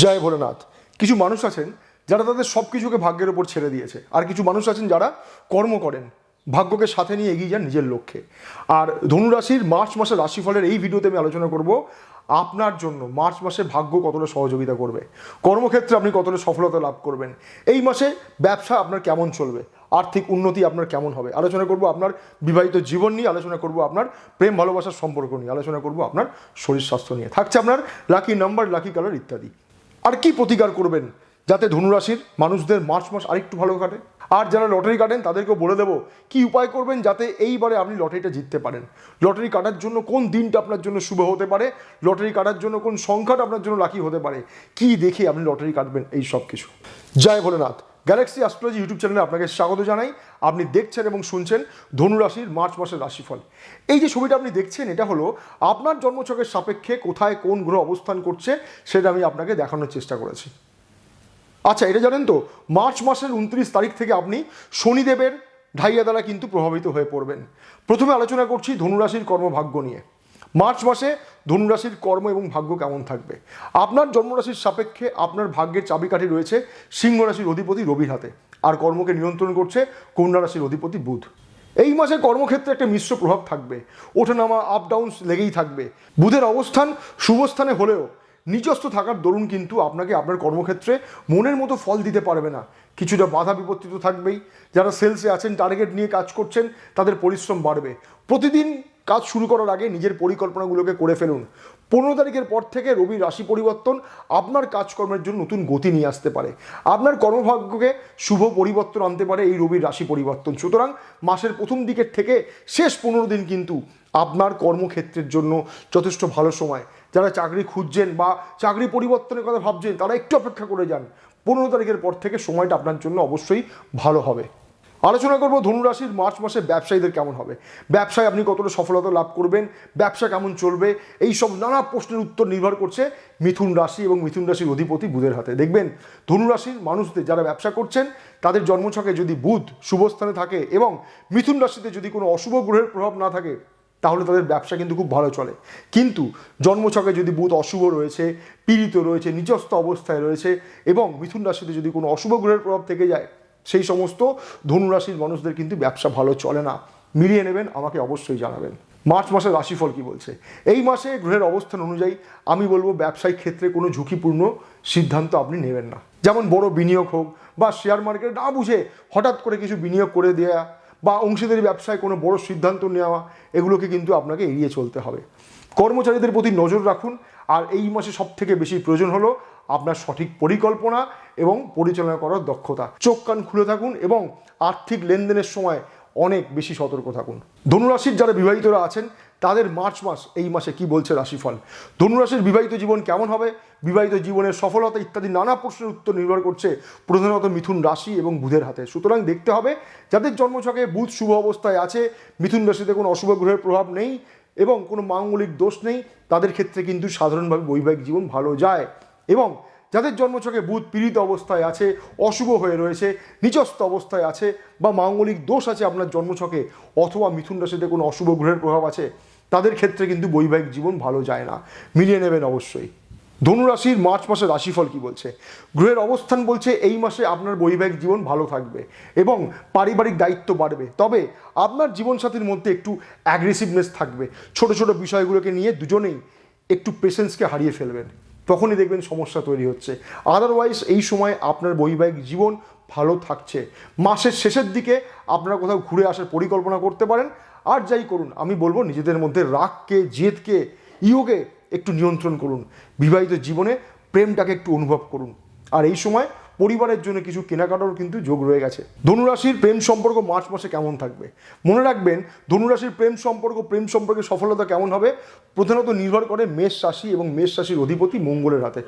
জয় ভোলেনাথ। কিছু মানুষ আছেন যারা তাদের সব কিছুকে ভাগ্যের ওপর ছেড়ে দিয়েছে। আর কিছু মানুষ আছেন যারা কর্ম করেন, ভাগ্যকে সাথে নিয়ে এগিয়ে যান নিজের লক্ষ্যে। আর ধনুরাশির মার্চ মাসের রাশিফলের এই ভিডিওতে আমি আলোচনা করব আপনার জন্য মার্চ মাসে ভাগ্য কতটা সহযোগিতা করবে, কর্মক্ষেত্রে আপনি কতটা সফলতা লাভ করবেন, এই মাসে ব্যবসা আপনার কেমন চলবে, আর্থিক উন্নতি আপনার কেমন হবে, আলোচনা করব আপনার বিবাহিত জীবন নিয়ে, আলোচনা করব আপনার প্রেম ভালোবাসার সম্পর্ক নিয়ে, আলোচনা করব আপনার শরীর স্বাস্থ্য নিয়ে। থাকছে আপনার লাকি নাম্বার লাকি কালার ইত্যাদি। আর কি প্রতিকার করবেন? যাতে ধনুরাশির মানুষদের মার্চ মাস আরেকটু ভালো কাটে। আর যারা লটারি কাটেন, তাদেরকেও বলে দেবো, কি উপায় করবেন যাতে এইবারে আপনি লটারিটা জিততে পারেন? লটারি কাটার জন্য কোন দিনটা আপনার জন্য শুভ হতে পারে? লটারি কাটার জন্য কোন সংখ্যাটা আপনার জন্য লাকি হতে পারে? কি দেখে আপনি লটারি কাটবেন? এই সব কিছু। জয় ভোলেনাথ। গ্যালাক্সি অ্যাস্ট্রোলজি ইউটিউব চ্যানেলে আপনাকে স্বাগত জানাই। আপনি দেখছেন এবং শুনছেন ধনুরাশির মার্চ মাসের রাশিফল। এই যে ছবিটা আপনি দেখছেন, এটা হলো আপনার জন্মছকের সাপেক্ষে কোথায় কোন গ্রহ অবস্থান করছে, সেটা আমি আপনাকে দেখানোর চেষ্টা করেছি। আচ্ছা এটা জানেন তো, মার্চ মাসের উনত্রিশ তারিখ থেকে আপনি শনিদেবের ঢাইয়া দ্বারা কিন্তু প্রভাবিত হয়ে পড়বেন। প্রথমে আলোচনা করছি ধনুরাশির কর্মভাগ্য নিয়ে। মার্চ মাসে ধনুরাশির কর্ম এবং ভাগ্য কেমন থাকবে? আপনার জন্মরাশির সাপেক্ষে আপনার ভাগ্যের চাবিকাঠি রয়েছে সিংহ রাশির অধিপতি রবির হাতে। আর কর্মকে নিয়ন্ত্রণ করছে কন্যা রাশির অধিপতি বুধ। এই মাসে কর্মক্ষেত্রে একটা মিশ্র প্রভাব থাকবে। ওঠানামা আপ ডাউন লেগেই থাকবে। বুধের অবস্থান শুভস্থানে হলেও নিজস্ব থাকার দরুন কিন্তু আপনাকে আপনার কর্মক্ষেত্রে মনের মতো ফল দিতে পারবে না। কিছুটা বাধা বিপত্তি তো থাকবেই। যারা সেলসে আছেন টার্গেট নিয়ে কাজ করছেন, তাদের পরিশ্রম বাড়বে। প্রতিদিন কাজ শুরু করার আগে নিজের পরিকল্পনাগুলোকে করে ফেলুন। পনেরো তারিখের পর থেকে রবি রাশি পরিবর্তন আপনার কাজকর্মের জন্য নতুন গতি নিয়ে আসতে পারে। আপনার কর্মভাগ্যকে শুভ পরিবর্তন আনতে পারে এই রবির রাশি পরিবর্তন। সুতরাং মাসের প্রথম দিকের থেকে শেষ পনেরো দিন কিন্তু আপনার কর্মক্ষেত্রের জন্য যথেষ্ট ভালো সময়। যারা চাকরি খুঁজছেন বা চাকরি পরিবর্তনের কথা ভাবছেন, তারা একটু অপেক্ষা করে যান। পনেরো তারিখের পর থেকে সময়টা আপনার জন্য অবশ্যই ভালো হবে। আলোচনা করব ধনুরাশির মার্চ মাসে ব্যবসায়ীদের কেমন হবে? ব্যবসায় আপনি কতটা সফলতা লাভ করবেন? ব্যবসা কেমন চলবে? এই সব নানা প্রশ্নের উত্তর নির্ভর করছে মিথুন রাশি এবং মিথুন রাশির অধিপতি বুধের হাতে। দেখবেন ধনুরাশির মানুষদের যারা ব্যবসা করছেন, তাদের জন্মছকে যদি বুধ শুভস্থানে থাকে এবং মিথুন রাশিতে যদি কোনো অশুভ গ্রহের প্রভাব না থাকে, তাহলে তাদের ব্যবসা কিন্তু খুব ভালো চলে। কিন্তু জন্মছকে যদি বুধ অশুভ রয়েছে, পীড়িত রয়েছে, নিজস্ব অবস্থায় রয়েছে এবং মিথুন রাশিতে যদি কোনো অশুভ গ্রহের প্রভাব থেকে যায় সেই সমস্ত ধনুরাশির মানুষদের কিন্তু ব্যবসা ভালো চলে না। মিলিয়ে নেবেন, আমাকে অবশ্যই জানাবেন। মার্চ মাসের রাশিফল কি বলছে? এই মাসে গ্রহের অবস্থান অনুযায়ী আমি বলব, ব্যবসায়িক ক্ষেত্রে কোনো ঝুঁকিপূর্ণ সিদ্ধান্ত আপনি নেবেন না। যেমন বড় বিনিয়োগ হোক বা শেয়ার মার্কেটে না বুঝে হঠাৎ করে কিছু বিনিয়োগ করে দেওয়া বা অংশীদারি ব্যবসায় কোনো বড় সিদ্ধান্ত নেওয়া, এগুলোকে কিন্তু আপনাকে এড়িয়ে চলতে হবে। কর্মচারীদের প্রতি নজর রাখুন, আর এই মাসে সব থেকে বেশি প্রয়োজন হলো আপনার সঠিক পরিকল্পনা এবং পরিচালনা করার দক্ষতা। চোখ কান খুলে থাকুন এবং আর্থিক লেনদেনের সময় অনেক বেশি সতর্ক থাকুন। ধনুরাশির যারা বিবাহিতরা আছেন, তাদের মার্চ মাস, এই মাসে কি বলছে রাশিফল? ধনুরাশির বিবাহিত জীবন কেমন হবে? বিবাহিত জীবনের সফলতা ইত্যাদি নানা প্রশ্নের উত্তর নির্ভর করছে প্রধানত মিথুন রাশি এবং বুধের হাতে। সুতরাং দেখতে হবে, যাদের জন্মছকে বুধ শুভ অবস্থায় আছে, মিথুন রাশিতে কোনো অশুভ গ্রহের প্রভাব নেই এবং কোনো মাঙ্গলিক দোষ নেই, তাদের ক্ষেত্রে কিন্তু সাধারণভাবে বৈবাহিক জীবন ভালো যায়। এবং যাদের জন্মছকে বুধ পীড়িত অবস্থায় আছে, অশুভ হয়ে রয়েছে নিজস্ব অবস্থায় আছে বা মাঙ্গলিক দোষ আছে আপনার জন্মছকে অথবা মিথুন রাশিতে কোনো অশুভ গ্রহের প্রভাব আছে, তাদের ক্ষেত্রে কিন্তু বৈবাহিক জীবন ভালো যায় না। মিলিয়ে নেবেন অবশ্যই। ধনুরাশির মার্চ মাসের রাশিফল কি বলছে? গ্রহের অবস্থান বলছে এই মাসে আপনার বৈবাহিক জীবন ভালো থাকবে এবং পারিবারিক দায়িত্ব বাড়বে। তবে আপনার জীবনসাথীর মধ্যে একটু অ্যাগ্রেসিভনেস থাকবে। ছোট ছোট বিষয়গুলোকে নিয়ে দুজনেই একটু পেশেন্সকে হারিয়ে ফেলবেন। তখনই দেখবেন সমস্যা তৈরি হচ্ছে। আদারওয়াইজ এই সময় আপনার বৈবাহিক জীবন ভালো থাকছে। মাসের শেষের দিকে আপনারা কোথাও ঘুরে আসার পরিকল্পনা করতে পারেন। আর যাই করুন, আমি বলব নিজেদের মধ্যে রাগকে, জেদকে ইয়োগে একটু নিয়ন্ত্রণ করুন। বিবাহিত জীবনে প্রেমটাকে একটু অনুভব করুন। আর এই সময় পরিবারের জন্য কিছু কেনাকাটারও কিন্তু যোগ রয়ে গেছে। ধনুরাশির প্রেম সম্পর্ক মার্চ মাসে কেমন থাকবে? মনে রাখবেন, ধনুরাশির প্রেম সম্পর্ক, প্রেম সম্পর্কে সফলতা কেমন হবে? প্রধানত নির্ভর করে মেষ রাশি এবং মেষ রাশির অধিপতি মঙ্গলের হাতে।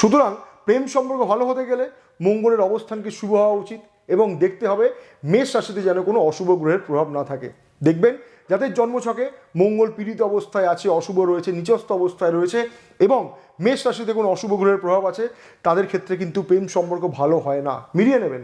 সুতরাং প্রেম সম্পর্ক ভালো হতে গেলে মঙ্গলের অবস্থানকে শুভ হওয়া উচিত। এবং দেখতে হবে মেষ রাশিতে যেন কোনো অশুভ গ্রহের প্রভাব না থাকে। দেখবেন, যাদের জন্মছকে মঙ্গল পীড়িত অবস্থায় আছে, অশুভ রয়েছে, নিচস্থ অবস্থায় রয়েছে এবং মেষ রাশিতে কোনো অশুভ গ্রহের প্রভাব আছে, তাদের ক্ষেত্রে কিন্তু প্রেম সম্পর্ক ভালো হয় না। মিলিয়ে নেবেন।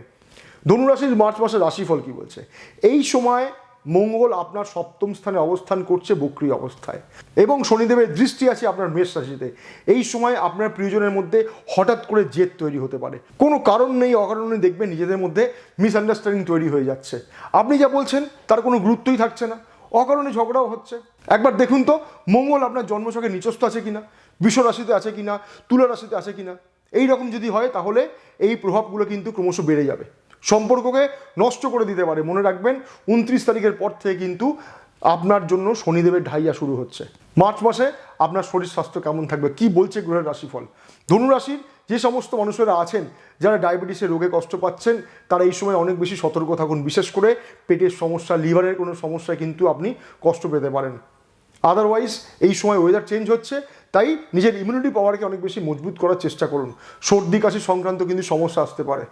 ধনুরাশির মার্চ মাসের রাশিফল কি বলছে? এই সময় মঙ্গল আপনার সপ্তম স্থানে অবস্থান করছে বক্রি অবস্থায়। এবং শনিদেবের দৃষ্টি আছে আপনার মেষ রাশিতে। এই সময় আপনার প্রিয়জনের মধ্যে হঠাৎ করে জেদ তৈরি হতে পারে। কোনো কারণ নেই, অকারণে দেখবেন নিজেদের মধ্যে মিসআন্ডারস্ট্যান্ডিং তৈরি হয়ে যাচ্ছে। আপনি যা বলছেন, তার কোনো গুরুত্বই থাকছে না। অকারণে ঝগড়াও হচ্ছে। একবার দেখুন তো, মঙ্গল আপনার জন্মছকে নিচস্থ আছে কিনা বিশ্ব রাশিতে আছে কিনা, তুলা রাশিতে আছে কিনা। এই রকম যদি হয়, তাহলে এই প্রভাবগুলো কিন্তু ক্রমশ বেড়ে যাবে। সম্পর্ককে নষ্ট করে দিতে পারে। মনে রাখবেন, উনত্রিশ তারিখের পর থেকে কিন্তু আপনার জন্য শনিদেবের ঢাইয়া শুরু হচ্ছে। মার্চ মাসে আপনার শরীর স্বাস্থ্য কেমন থাকবে? কি বলছে গ্রহের রাশিফল? ধনুরাশির যে সমস্ত মানুষেরা আছেন, যারা ডায়াবেটিসের রোগে কষ্ট পাচ্ছেন, তারা এই সময় অনেক বেশি সতর্ক থাকুন। বিশেষ করে পেটের সমস্যা, লিভারের কোনো সমস্যায় কিন্তু আপনি কষ্ট পেতে পারেন। আদারওয়াইজ এই সময় ওয়েদার চেঞ্জ হচ্ছে, তাই নিজের ইমিউনিটি পাওয়ারকে অনেক বেশি মজবুত করার চেষ্টা করুন। সর্দি, কাশি সংক্রান্ত কিন্তু সমস্যা আসতে পারে।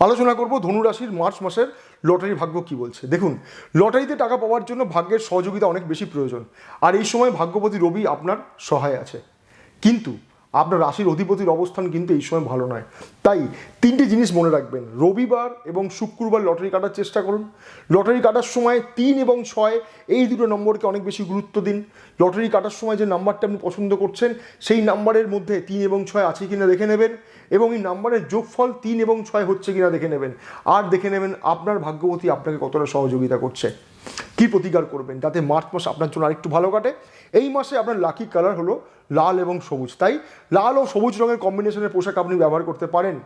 আলোচনা করব ধনুরাশির মার্চ মাসের লটারি ভাগ্য কি বলছে। দেখুন, লটারিতে টাকা পাওয়ার জন্য ভাগ্যের সহযোগিতা অনেক বেশি প্রয়োজন। আর এই সময় ভাগ্যপতি রবি আপনার সহায় আছে। কিন্তু আপনার রাশির অধিপতির অবস্থান কিন্তু এই সময় ভালো নয়। তাই তিনটি জিনিস মনে রাখবেন। রবিবার এবং শুক্রবার লটারি কাটার চেষ্টা করুন। লটারি কাটার সময় তিন এবং ছয়, এই দুটো নম্বরকে অনেক বেশি গুরুত্ব দিন। লটারি কাটার সময় যে নাম্বারটা আপনি পছন্দ করছেন, সেই নাম্বারের মধ্যে তিন এবং ছয় আছে কিনা দেখে নেবেন। এবং এই নাম্বারের যোগফল তিন এবং ছয় হচ্ছে কিনা দেখে নেবেন। আর দেখে নেবেন আপনার ভাগ্যবতী আপনাকে কতটা সহযোগিতা করছে। কি প্রতিকার করবেন? যাতে মার্চ মাস আপনার জন্য আরেকটু ভালো কাটে। এই মাসে আপনার লাকি কালার হলো লাল এবং সবুজ। তাই লাল ও সবুজ রঙের কম্বিনেশনের পোশাক আপনি ব্যবহার করতে পারেন।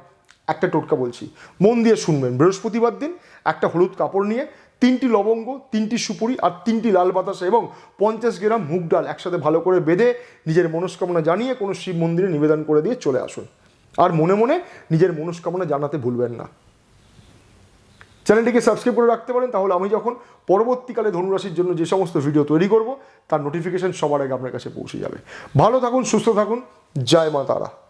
একটা টোটকা বলছি। মন দিয়ে শুনবেন। বৃহস্পতিবার দিন একটা হলুদ কাপড় নিয়ে তিনটি লবঙ্গ, তিনটি সুপুরি আর তিনটি লাল বাতাসা এবং পঞ্চাশ গ্রাম মুগ ডাল একসাথে ভালো করে বেঁধে নিজের মনস্কামনা জানিয়ে কোনো শিব মন্দিরে নিবেদন করে দিয়ে চলে আসুন। আর মনে মনে নিজের মনস্কামনা জানাতে ভুলবেন না। চ্যানেলটিকে সাবস্ক্রাইব করে রাখতে পারেন, তাহলে আমি যখন পরবর্তীকালে ধনুরাশির জন্য যে সমস্ত ভিডিও তৈরি করব, তার নোটিফিকেশান সবার আগে আপনার কাছে পৌঁছে যাবে। ভালো থাকুন, সুস্থ থাকুন, জয় মা তারা।